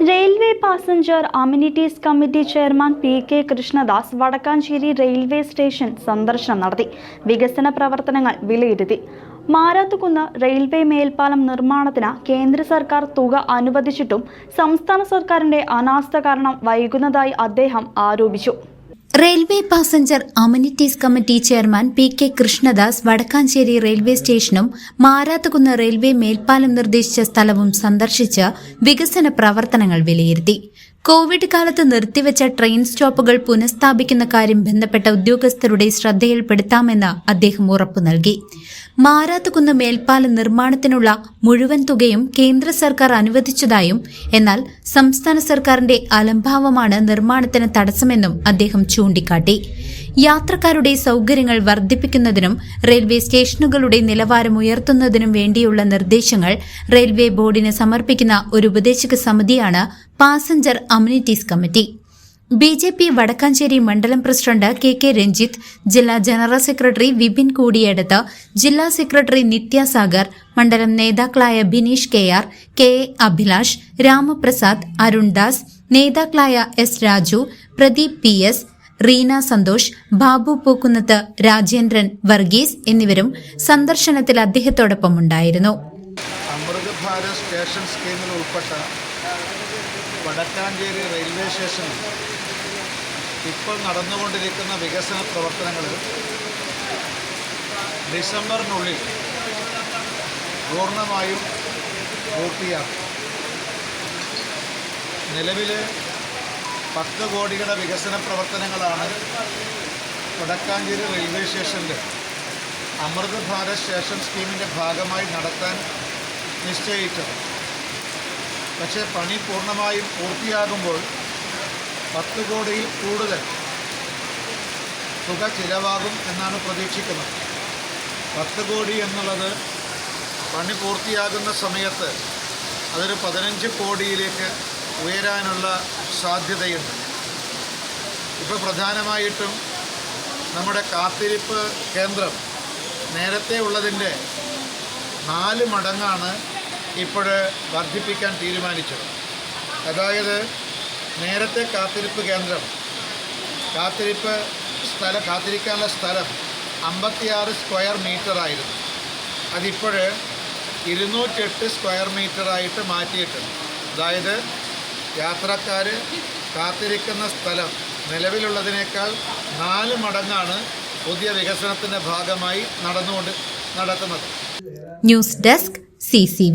Railway passenger amenities committee chairman P K Krishnadas Vadakkanchery railway station സന്ദർശനം നടത്തി. വികസന പ്രവർത്തനങ്ങൾ വിലയിരുത്തി. മാരാത്തുകുന്ന് റെയിൽവേ മേൽപ്പാലം നിർമ്മാണത്തിന് കേന്ദ്ര സർക്കാർ തുക അനുവദിച്ചിട്ടും സംസ്ഥാന സർക്കാരിന്റെ അനാസ്ഥ കാരണം വൈകുന്നതായി അദ്ദേഹം ആരോപിച്ചു. Railway passenger amenities committee chairman P K Krishnadas Vadakkanchery railway സ്റ്റേഷനും മാരാത്തുകുന്ന് റെയിൽവേ മേൽപ്പാലം നിർദ്ദേശിച്ച സ്ഥലവും സന്ദർശിച്ച് വികസന പ്രവർത്തനങ്ങൾ വിലയിരുത്തി. കോവിഡ് കാലത്ത് നിർത്തിവെച്ച ട്രെയിൻ സ്റ്റോപ്പുകൾ പുനഃസ്ഥാപിക്കുന്ന കാര്യം ബന്ധപ്പെട്ട ഉദ്യോഗസ്ഥരുടെ ശ്രദ്ധയിൽപ്പെടുത്താമെന്ന് അദ്ദേഹം ഉറപ്പു നൽകി. മാരാത്തുകുന്ന് മേൽപ്പാല നിർമ്മാണത്തിനുള്ള മുഴുവൻ തുകയും കേന്ദ്ര സർക്കാർ അനുവദിച്ചതായും എന്നാൽ സംസ്ഥാന സർക്കാരിന്റെ അലംഭാവമാണ് നിർമ്മാണത്തിന് തടസ്സമെന്നും അദ്ദേഹം ചൂണ്ടിക്കാട്ടി. യാത്രക്കാരുടെ സൗകര്യങ്ങൾ വർദ്ധിപ്പിക്കുന്നതിനും റെയിൽവേ സ്റ്റേഷനുകളുടെ നിലവാരം ഉയർത്തുന്നതിനും വേണ്ടിയുള്ള നിർദ്ദേശങ്ങൾ റെയിൽവേ ബോർഡിന് സമർപ്പിക്കുന്ന ഒരു ഉപദേശക സമിതിയാണ് passenger amenities committee. B J P Vadakkanchery മണ്ഡലം പ്രസിഡന്റ് കെ കെ രഞ്ജിത്ത് ജില്ലാ ജനറൽ സെക്രട്ടറി വിപിൻ കൂടിയെടുത്ത് ജില്ലാ സെക്രട്ടറി നിത്യാസാഗർ മണ്ഡലം നേതാക്കളായ Bineesh K R K A Abhilash Ramaprasad Arundas നേതാക്കളായ S Raju Pradeep P S Reena Santhosh Babu Pookkunnath Rajendran Varghese എന്നിവരും സന്ദർശനത്തിൽ അദ്ദേഹത്തോടൊപ്പം ഉണ്ടായിരുന്നു സ്റ്റേഷൻ ഉൾപ്പെട്ട വടക്കാഞ്ചേരി റെയിൽവേ സ്റ്റേഷനിൽ ഇപ്പോൾ നടന്നുകൊണ്ടിരിക്കുന്ന വികസന പ്രവർത്തനങ്ങൾ ഡിസംബറിനുള്ളിൽ പൂർണമായും പൂർത്തിയാക്കും. നിലവിൽ പത്ത് കോടിയുടെ വികസന പ്രവർത്തനങ്ങളാണ് വടക്കാഞ്ചേരി റെയിൽവേ സ്റ്റേഷന്റെ അമൃത് ഭാരത് സ്റ്റേഷൻ സ്കീമിന്റെ ഭാഗമായി നടത്താൻ നിശ്ചയിച്ചത്. പക്ഷേ പണി പൂർണമായും പൂർത്തിയാകുമ്പോൾ പത്ത് കോടിയിൽ കൂടുതൽ തുക ചിലവാകും എന്നാണ് പ്രതീക്ഷിക്കുന്നത്. പത്ത് കോടി എന്നുള്ളത് പണി പൂർത്തിയാകുന്ന സമയത്ത് അതൊരു പതിനഞ്ച് കോടിയിലേക്ക് ഉയരാനുള്ള സാധ്യതയുണ്ട്. ഇപ്പോൾ പ്രധാനമായിട്ടും നമ്മുടെ കാത്തിരിപ്പ് കേന്ദ്രം നേരത്തെ ഉള്ളതിന്റെ നാല് മടങ്ങാണ് ഇപ്പോൾ വർദ്ധിപ്പിക്കാൻ തീരുമാനിച്ചത്. അതായത് നേരത്തെ കാത്തിരിപ്പ് കേന്ദ്രം കാത്തിരിപ്പ് സ്ഥലം കാത്തിരിക്കാനുള്ള സ്ഥലം അമ്പത്തിയാറ് സ്ക്വയർ മീറ്റർ ആയിരുന്നു. അതിപ്പോൾ ഇരുന്നൂറ്റെട്ട് സ്ക്വയർ മീറ്ററായിട്ട് മാറ്റിയിട്ടുണ്ട്. അതായത് യാത്രക്കാർ കാത്തിരിക്കുന്ന സ്ഥലം നിലവിലുള്ളതിനേക്കാൾ നാല് മടങ്ങാണ് പുതിയ വികസനത്തിന്റെ ഭാഗമായി നടന്നുകൊണ്ട് നടക്കുന്നത്. News desk C